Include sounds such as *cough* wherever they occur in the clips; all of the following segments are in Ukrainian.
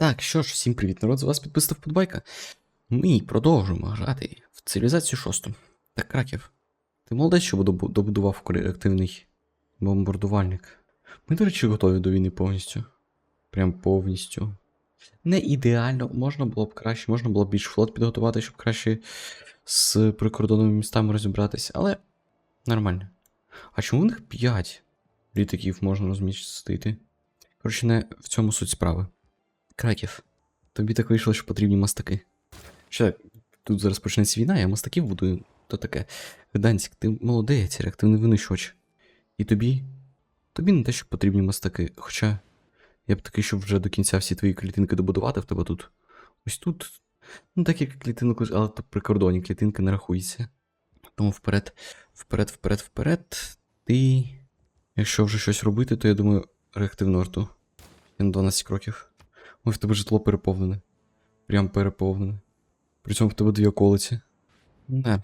Так, що ж, всім привіт, народ, з вас підписав Подбайка. Ми продовжуємо грати в цивілізацію шосту. Так, Краків, ти молодець, що добу- добудував реактивний бомбардувальник. Ми, до речі, готові до війни повністю. Прям повністю. Не ідеально, можна було б краще, можна було б більш флот підготувати, щоб краще з прикордонними містами розібратися, але нормально. А чому в них 5 літаків можна розмістити? Коротше, не в цьому суть справи. Краків, тобі так вийшло, що потрібні мастаки. Що, тут зараз почнеться війна, я мастаків будую, то таке. Гданськ, ти молодець, реактивний винищувач. І тобі? Тобі не те, що потрібні мастаки. Хоча я б такий, щоб вже до кінця всі твої клітинки добудувати в тебе тут. Ось тут. Ну, так як клітинку, але то при кордоні клітинки не рахується. Тому вперед, вперед, вперед, вперед. Ти. Якщо вже щось робити, то я думаю, реактивну арту. Я на 12 кроків. Ой, в тебе житло переповнене. Прям переповнене. При цьому в тебе дві околиці. Да.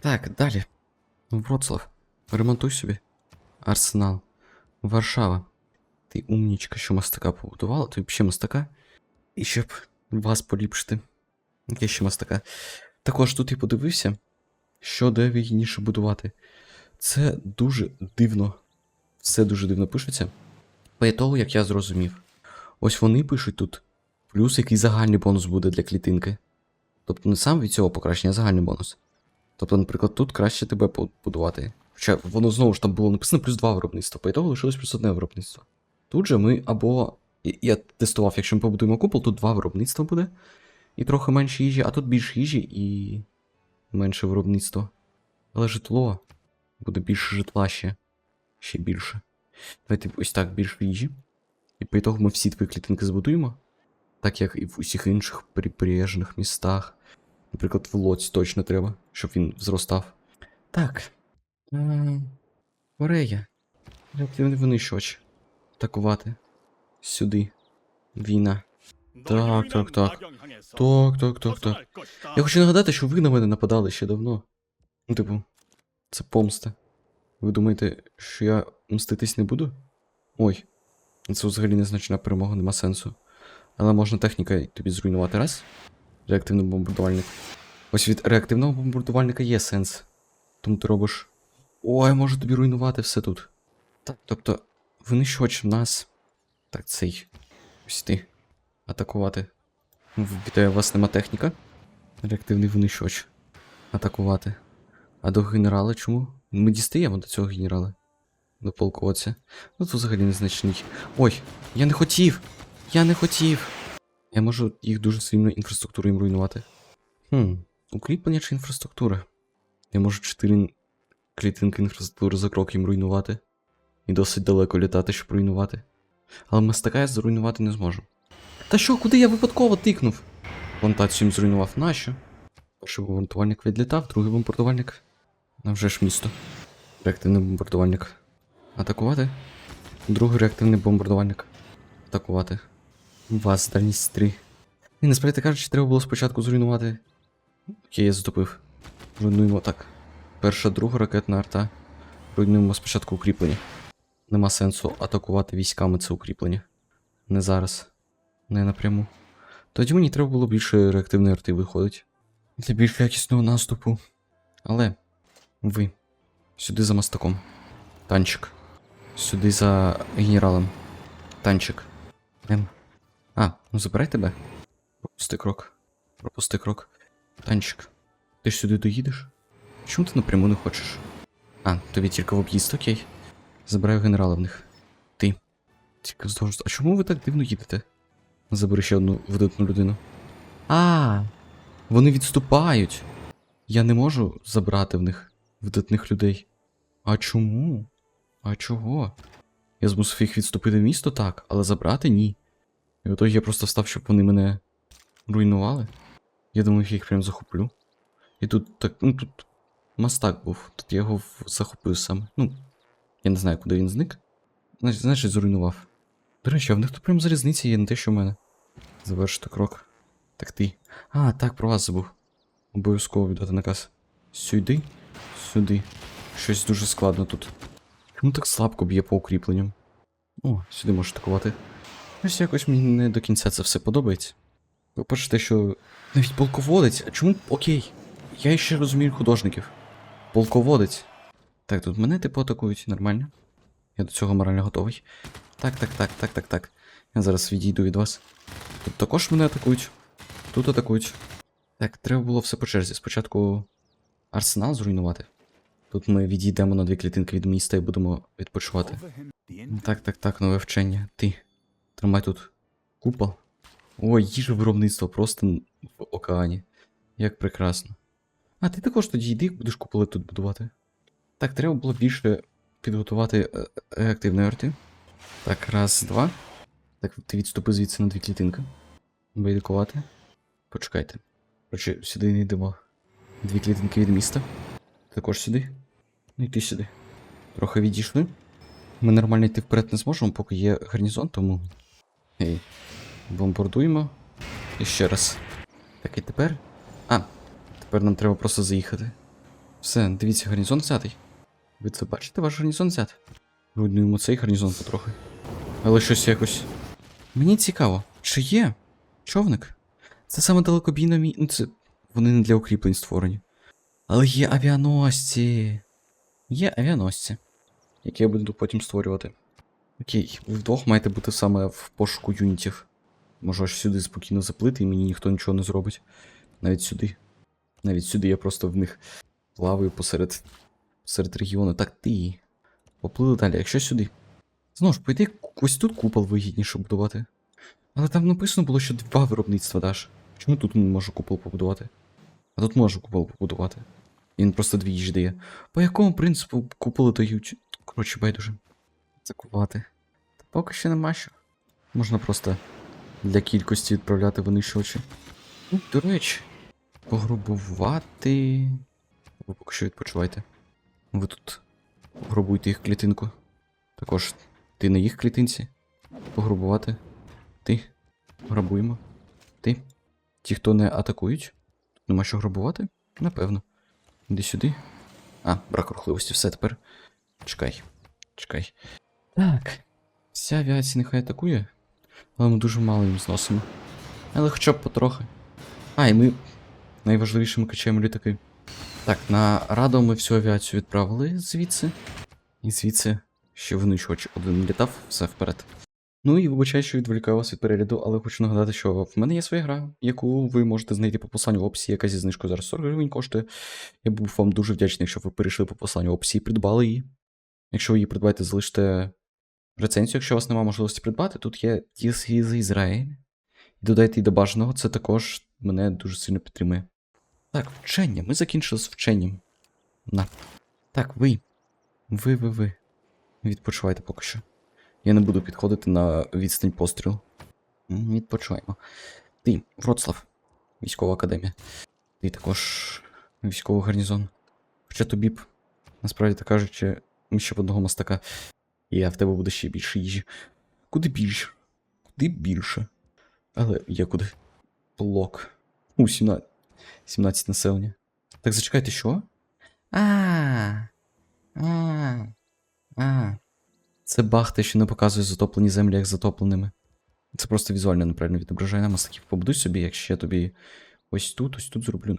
Так, далі. Вроцлав. Ремонтуй собі. Арсенал. Варшава. Ти умнічка, що мастака побудувала, тобі ще мастака. І щоб вас поліпшити. Яке ще мастака. Також тут я подивився, що де вигідніше будувати. Це дуже дивно. Все дуже дивно пишеться. По того, як я зрозумів. Ось вони пишуть тут. Плюс який загальний бонус буде для клітинки. Тобто не сам від цього покращення, а загальний бонус. Тобто, наприклад, тут краще тебе побудувати. Хоча воно знову ж там було написано плюс 2 виробництва, по ітогу лишилось плюс одне виробництво. Тут же ми або. Я тестував, якщо ми побудуємо купол, тут два виробництва буде. І трохи менше їжі, а тут більше їжі і менше виробництва. Але житло буде більше житла ще. Ще більше. Давайте ось так більше їжі. І по ітогу ми всі твої клітинки збудуємо. Так як і в усіх інших прибережних містах. Наприклад, в Лоці точно треба, щоб він зростав. Так. Корея. Реактивний винищувач. Атакувати. Сюди. Війна. Так, так, так. Так, так, так, так. Я хочу нагадати, що ви на мене нападали ще давно. Ну, типу, це помста. Ви думаєте, що я мститись не буду? Ой, це взагалі незначна перемога, нема сенсу. Але можна техніка тобі зруйнувати раз. Реактивний бомбардувальник. Ось від реактивного бомбардувальника є сенс. Тому ти робиш. Ой, можу тобі руйнувати все тут. Так, тобто, винищувач в нас. Так, цей. Ось ти. Атакувати. Вітаю, у вас нема техніка. Реактивний винищувач. Атакувати. А до генерала чому? Ми дістаємо до цього генерала. До полководця. Ну це взагалі незначний. Ой, я не хотів! Я не хотів! Я можу їх дуже сильно їм руйнувати. Хм, укріплення чи інфраструктура? Я можу 4 клітинки інфраструктури за крок їм руйнувати. І досить далеко літати, щоб руйнувати. Але мастака я зруйнувати не зможу. Та що, куди я випадково тикнув? Плантацію їм зруйнував нащо? Перший бомбардувальник відлітав, другий бомбардувальник. А вже ж місто. Реактивний бомбардувальник. Атакувати. Другий реактивний бомбардувальник. Атакувати. Вас, дальність 3. Ні, насправді кажучи, треба було спочатку зруйнувати. Окей, я затопив. Руйнуємо так. Перша, друга ракетна арта. Руйнуємо спочатку укріплення. Нема сенсу атакувати військами це укріплення. Не зараз. Не напряму. Тоді мені треба було більше реактивної арти виходить. Для більш якісного наступу. Але ви. Сюди за мастаком. Танчик. Сюди за генералом. Танчик. Ем. А, ну забирай тебе. Пропусти крок. Пропусти крок. Танчик. Ти ж сюди доїдеш? Чому ти напряму не хочеш? А, тобі тільки в об'їзд, окей. Забираю генерала в них. Ти. Тільки вздовж. А чому ви так дивно їдете? Забери ще одну видатну людину. А, вони відступають. Я не можу забрати в них видатних людей. А чому? А чого? Я змусив їх відступити в місто так, але забрати ні. І ото я просто встав, щоб вони мене руйнували. Я думав, я їх прям захоплю. І тут так, ну тут мастак був. Тут я його захопив саме. Ну, я не знаю, куди він зник. Значить, зруйнував. До речі, а в них тут прям залізниця є, не те, що в мене. Завершити крок. Так ти. А, так, про вас забув. Обов'язково віддати наказ. Сюди, сюди. Щось дуже складно тут. Чому так слабко б'є по укріпленням? О, сюди можеш атакувати. Ось якось мені не до кінця це все подобається. По-перше, те, що навіть полководець, а чому окей? Я ще розумію художників. Полководець. Так, тут мене типу атакують нормально. Я до цього морально готовий. Так, так, так, так, так, так. Я зараз відійду від вас. Тут також мене атакують. Тут атакують. Так, треба було все по черзі. Спочатку арсенал зруйнувати. Тут ми відійдемо на дві клітинки від міста і будемо відпочивати. Так, так, так, нове вчення. Ти. Тримай тут. Купол. Ой, їжа виробництво просто в океані. Як прекрасно. А ти також тоді йди, будеш куполи тут будувати. Так, треба було більше підготувати е, е, арти. Так, раз, два. Так, ти відступи звідси на дві клітинки. Байдикувати. Почекайте. Короче, сюди не йдемо. Дві клітинки від міста. Також сюди. Ну і ти сюди. Трохи відійшли. Ми нормально йти вперед не зможемо, поки є гарнізон, тому. Ей. Бомбардуємо. І ще раз. Так, і тепер. А, тепер нам треба просто заїхати. Все, дивіться, гарнізон взятий. Ви це бачите, ваш гарнізон взят? Руйнуємо цей гарнізон потрохи. Але щось якось. Мені цікаво, чи є човник? Це саме далекобійно мій. Ну, це. Вони не для укріплень створені. Але є авіаносці. Є авіаносці. Які я буду потім створювати. Окей, ви вдвох маєте бути саме в пошуку юнітів. Можу аж сюди спокійно заплити, і мені ніхто нічого не зробить. Навіть сюди. Навіть сюди я просто в них плаваю посеред, посеред регіону. Так ти. Поплили далі, якщо сюди. Знову ж, по ось тут купол вигідніше будувати. Але там написано було, що два виробництва даш. Чому тут не можу купол побудувати? А тут можу купол побудувати. Він просто дві їжі дає. По якому принципу куполи дають? Коротше, байдуже. Закувати. Та поки що нема що. Можна просто для кількості відправляти винищувачі. Ну, до речі, пограбувати. Ви поки що відпочивайте. Ви тут пограбуйте їх клітинку. Також ти на їх клітинці. Пограбувати. Ти. Грабуємо. Ти. Ті, хто не атакують. Нема що грабувати? Напевно. Іди сюди. А, брак рухливості, все тепер. Чекай. Чекай. Так. Вся авіація нехай атакує. Але ми дуже мало їм зносимо. Але хоча б потрохи. А, і ми. Найважливіше ми качаємо літаки. Так, на Радо ми всю авіацію відправили звідси. І звідси ще винищувач один літав, все вперед. Ну і вибачаю, що відволікаю вас від перегляду, але хочу нагадати, що в мене є своя гра, яку ви можете знайти по посиланню в описі, яка зі знижкою зараз 40 гривень коштує. Я був вам дуже вдячний, якщо ви перейшли по посиланню в описі і придбали її. Якщо ви її придбаєте, залиште рецензію, якщо у вас немає можливості придбати, тут є This is Israel. І додайте її до бажаного, це також мене дуже сильно підтримує. Так, вчення. Ми закінчили з вченням. На. Так, ви. Ви, ви, ви. Відпочивайте поки що. Я не буду підходити на відстань пострілу. Відпочиваємо. Ти, Вроцлав, військова академія. Ти також військовий гарнізон. Хоча тобі б, насправді так кажучи, ми ще в одного мастака. І в тебе буде ще більше їжі. Куди більше? Куди більше? Але є куди. Блок. У, 17. 17 населення. Так зачекайте, що? А. А. А. Це баг те, що не показує затоплені землі як затопленими. Це просто візуально неправильно відображає нам таких побудуй собі, якщо я тобі ось тут, ось тут зроблю.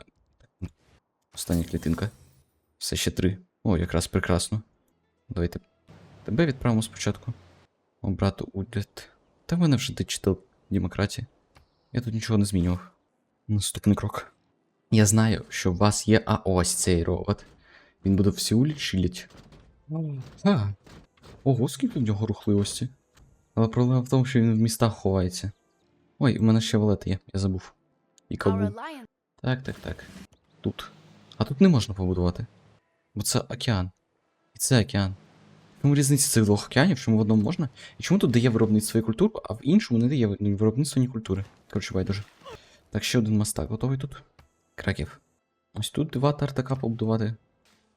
Остання клітинка. Все ще три. О, якраз прекрасно. Давайте тебе відправимо спочатку. Обрати уряд. Та в мене вже диджитал демократія. Я тут нічого не змінював. Наступний крок. Я знаю, що у вас є а ось цей робот. Він буде всю чилить. А. Ого, скільки в нього рухливості. Але проблема в тому, що він в містах ховається. Ой, в мене ще валети є, я забув. І alliance Так, так, так. Тут. А тут не можна побудувати. Бо це океан. І це океан. Чому різниця цих двох океанів, чому в одному можна? І чому тут дає виробництво і культуру, а в іншому не дає виробництво, ні культури. Коротше, байдуже. Так, ще один мастак готовий тут. Краків. Ось тут два тартака побудувати.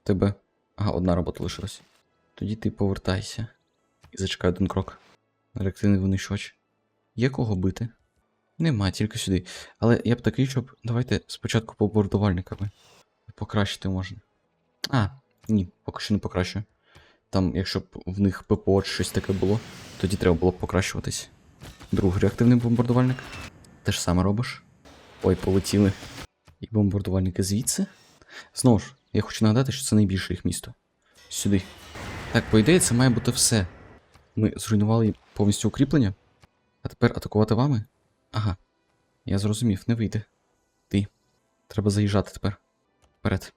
Тебе. Ага, одна робота лишилась. Тоді ти повертайся. І зачекай один крок. Реактивний винищувач. Є кого бити? Нема, тільки сюди. Але я б такий, щоб. Давайте спочатку по бордувальниками. Покращити можна. А, ні, поки що не покращую. Там, якщо б в них ППО чи щось таке було, тоді треба було б покращуватись. Другий реактивний бомбардувальник. Те ж саме робиш. Ой, полетіли. І бомбардувальники звідси. Знову ж, я хочу нагадати, що це найбільше їх місто. Сюди. Так, по ідеї, це має бути все. Ми зруйнували повністю укріплення. А тепер атакувати вами? Ага. Я зрозумів, не вийде. Ти. Треба заїжджати тепер. Вперед.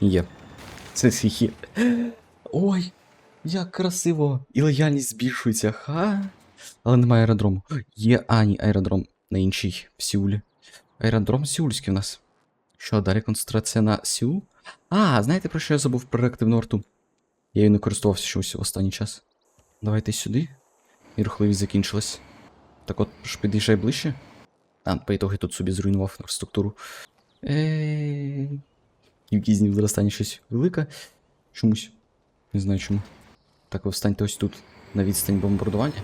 Є. Це сіхі. Ой, як красиво! І лояльність збільшується, ха. Але немає аеродрому. Є ані аеродром на іншій в Сеулі. Аеродром Сеульський в нас. Що, далі концентрація на Сеул? А, знаєте про що я забув про реактивну арту? Я її не користувався чомусь в останній час. Давайте сюди. І рухливість закінчилась. Так от, ж під'їжджай ближче. А, по ітоги тут собі зруйнував інфраструктуру. Еee. Кількість днів зростання щось велика. Чомусь. Не знаю чому. Так, ви встаньте ось тут, на відстань бомбардування.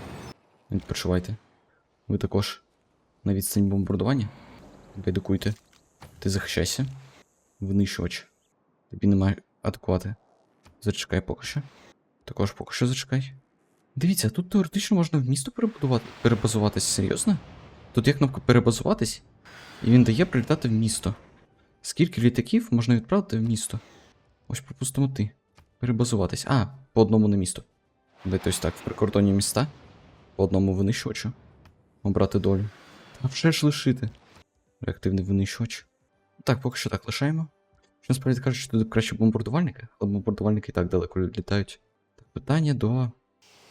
Відпочивайте. Ви також на відстань бомбардування. Байдикуйте. Ти захищайся. Винищувач. Тобі немає атакувати. Зачекай поки що. Також поки що зачекай. Дивіться, тут теоретично можна в місто перебудувати, перебазуватись, серйозно? Тут є кнопка перебазуватись, і він дає прилітати в місто. Скільки літаків можна відправити в місто? Ось пропустимо ти. Перебазуватись. А, по одному на місто. Дайте ось так, в прикордонні міста. По одному винищувачу. Обрати долю. А вже ж лишити. Реактивний винищувач. Так, поки що так лишаємо. Що насправді кажуть, що тут краще бомбардувальники, але бомбардувальники і так далеко літають. Так, питання до.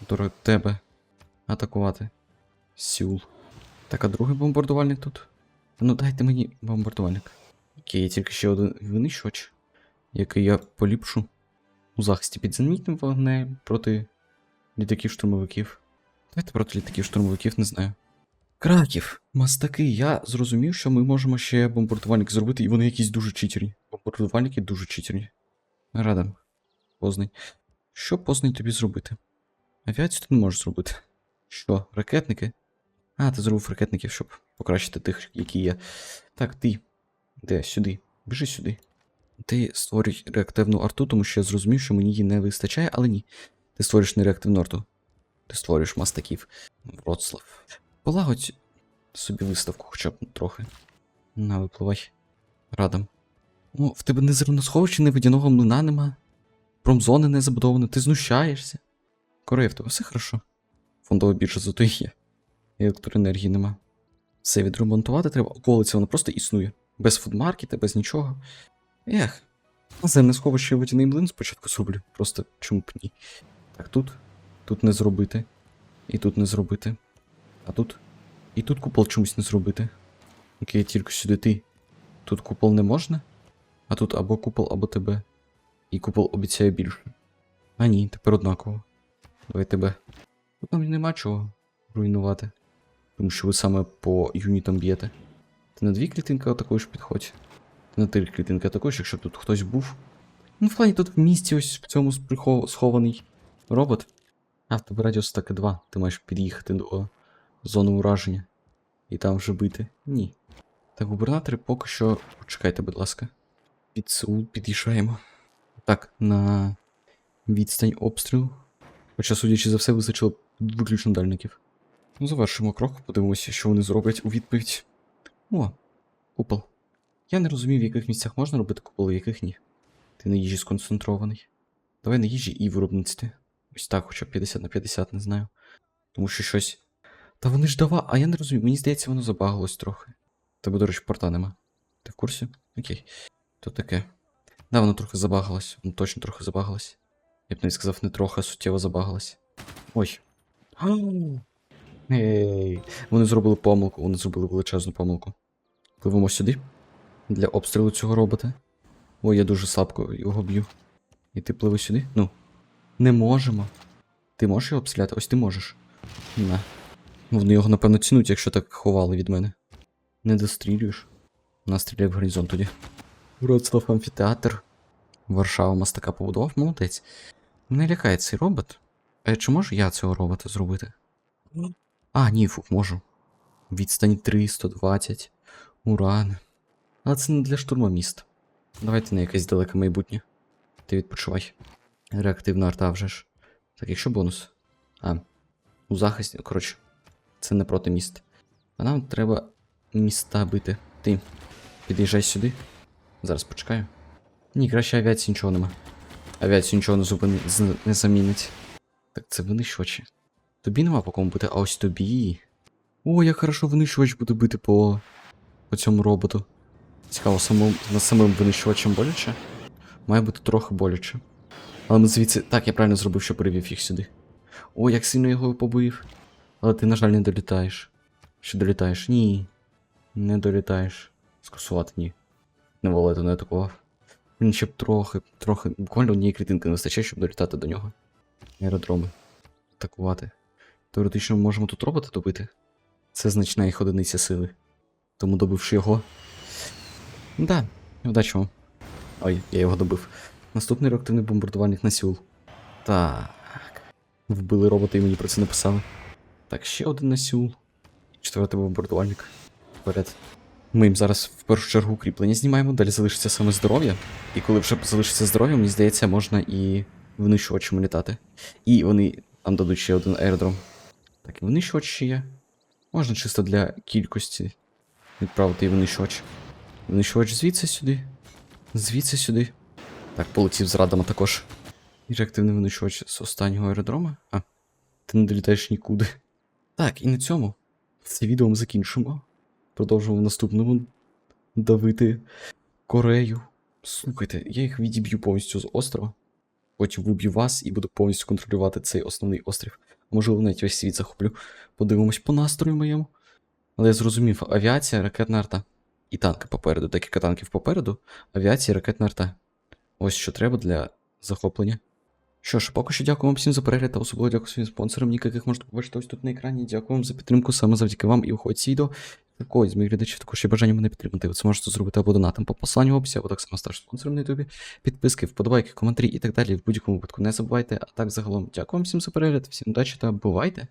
до тебе. Атакувати. Сюл. Так, а другий бомбардувальник тут. Ну дайте мені бомбардувальник. Окей, є тільки ще один винищувач, який я поліпшу у захисті під зенітним вогнем проти літаків-штурмовиків. Давайте проти літаків-штурмовиків, не знаю. Краків, мастаки, я зрозумів, що ми можемо ще бомбардувальник зробити, і вони якісь дуже читерні. Бомбардувальники дуже читерні. Радам. Познань. Що Познань тобі зробити? Авіацію ти не можеш зробити. Що, ракетники? А, ти зробив ракетників, щоб покращити тих, які є. Так, ти. Де? Сюди. Біжи сюди. Ти створюй реактивну арту, тому що я зрозумів, що мені її не вистачає, але ні. Ти створюєш не реактивну арту. Ти створюєш мастаків. Вроцлав. Полагодь собі виставку хоча б трохи. На, випливай. Радам. О, в тебе не зерносховища, водяного млина нема. Промзони не забудована, ти знущаєшся. Корея, в тебе все хорошо. Фондова біржа зато і є. Електроенергії нема. Все відремонтувати треба, околиця вона просто існує. Без фудмаркета, без нічого. Ех. Земне сховище і водяний млин спочатку зроблю. Просто чому б ні. Так, тут. Тут не зробити. І тут не зробити. А тут. І тут купол чомусь не зробити. Окей, тільки сюди ти. Тут купол не можна. А тут або купол, або тебе. І купол обіцяє більше. А ні, тепер однаково. Давай тебе. Тут нам нема чого руйнувати. Тому що ви саме по юнітам б'єте. Ти на дві клітинки атакуєш підходь. Ти на три клітинки атакуєш, якщо б тут хтось був. Ну, в плані тут в місті ось в цьому схований робот. А в тебе радіус таки 2. Ти маєш під'їхати до зони ураження. І там вже бити. Ні. Так, губернатори поки що. Почекайте, будь ласка. Під Сеул під'їжджаємо. Так, на відстань обстрілу. Хоча, судячи за все, визначило виключно дальників. Ну, завершимо крок, подивимося, що вони зроблять у відповідь. О, купол. Я не розумів, в яких місцях можна робити купол, в яких ні. Ти на їжі сконцентрований. Давай на їжі і виробництві. Ось так, хоча б 50 на 50, не знаю. Тому що щось. Та вони ж дава, а я не розумію, мені здається, воно забагалось трохи. Тебе, до речі, порта нема. Ти в курсі? Окей. То таке. Да, воно трохи забагалось. Воно точно трохи забагалось. Я б навіть сказав, не трохи, а суттєво забагалось. Ой. *gasps* Ей. Вони зробили помилку, вони зробили величезну помилку. Пливемо сюди. Для обстрілу цього робота. Ой, я дуже слабко його б'ю. І ти пливи сюди? Ну. Не можемо. Ти можеш його обстріляти? Ось ти можеш. На. Вони його, напевно, цінуть, якщо так ховали від мене. Не дострілюєш. Нас стріляє в горизонт тоді. Вроцлав амфітеатр. Варшава мастака побудував, молодець. Мене лякає цей робот. А чи можу я цього робота зробити? А, ні, фух, можу. Відстань 320. Уран. Але це не для штурму міст. Давайте на якесь далеке майбутнє. Ти відпочивай. Реактивна арта вже ж. Так, якщо бонус? А. У захисті. Коротше. Це не проти міст. А нам треба міста бити. Ти під'їжджай сюди. Зараз почекаю. Ні, краще авіації нічого нема. Авіацію нічого не зупини, не замінить. Так це винищувачі. Тобі нема по кому бити, а ось тобі. О, як хорошо винищувач буде бити по, по цьому роботу. Цікаво, самим, над самим винищувачем боляче? Має бути трохи боляче. Але ми звідси. Так, я правильно зробив, що перевів їх сюди. О, як сильно його побив. Але ти, на жаль, не долітаєш. Що долітаєш? Ні. Не долітаєш. Скасувати ні. Не валету не атакував. Він ще б трохи, трохи, буквально однієї клітинки не вистачає, щоб долітати до нього. Аеродроми. Атакувати. Теоретично ми можемо тут робота добити. Це значна їх одиниця сили. Тому добивши його. Да, удачі вам. Ой, я його добив. Наступний реактивний бомбардувальник на Сеул. Так. Вбили робота і мені про це написали. Так, ще один на Сеул. Четвертий бомбардувальник. Вперед. Ми їм зараз в першу чергу укріплення знімаємо, далі залишиться саме здоров'я. І коли вже залишиться здоров'я, мені здається, можна і винищувачами літати. І вони нам дадуть ще один аеродром. Так, і винищувач ще є. Можна чисто для кількості відправити і винищувач. Винищувач звідси сюди. Звідси сюди. Так, полетів з радами також. І реактивний винищувач з останнього аеродрома. А, ти не долітаєш нікуди. Так, і на цьому це відео ми закінчимо. Продовжуємо в наступному давити Корею. Слухайте, я їх відіб'ю повністю з острова. Потім виб'ю вас і буду повністю контролювати цей основний острів. Можливо, навіть весь світ захоплю. Подивимось по настрою моєму. Але я зрозумів, авіація, ракетна арта. І танки попереду, декілька танків попереду. Авіація, ракетна арта. Ось що треба для захоплення. Що ж, поки що дякую вам всім за перегляд та особливо дякую своїм спонсорам, ніки, яких можете побачити ось тут на екрані. Дякую вам за підтримку саме завдяки вам і уходь відео. Когось з моїх глядачів також є бажання мене підтримати. Ви це можете зробити або донатом по посланню в описі, або так само стати спонсором на ютубі. Підписки, вподобайки, коментарі і так далі. В будь-якому випадку не забувайте. А так загалом дякую вам всім за перегляд, всім удачі та бувайте!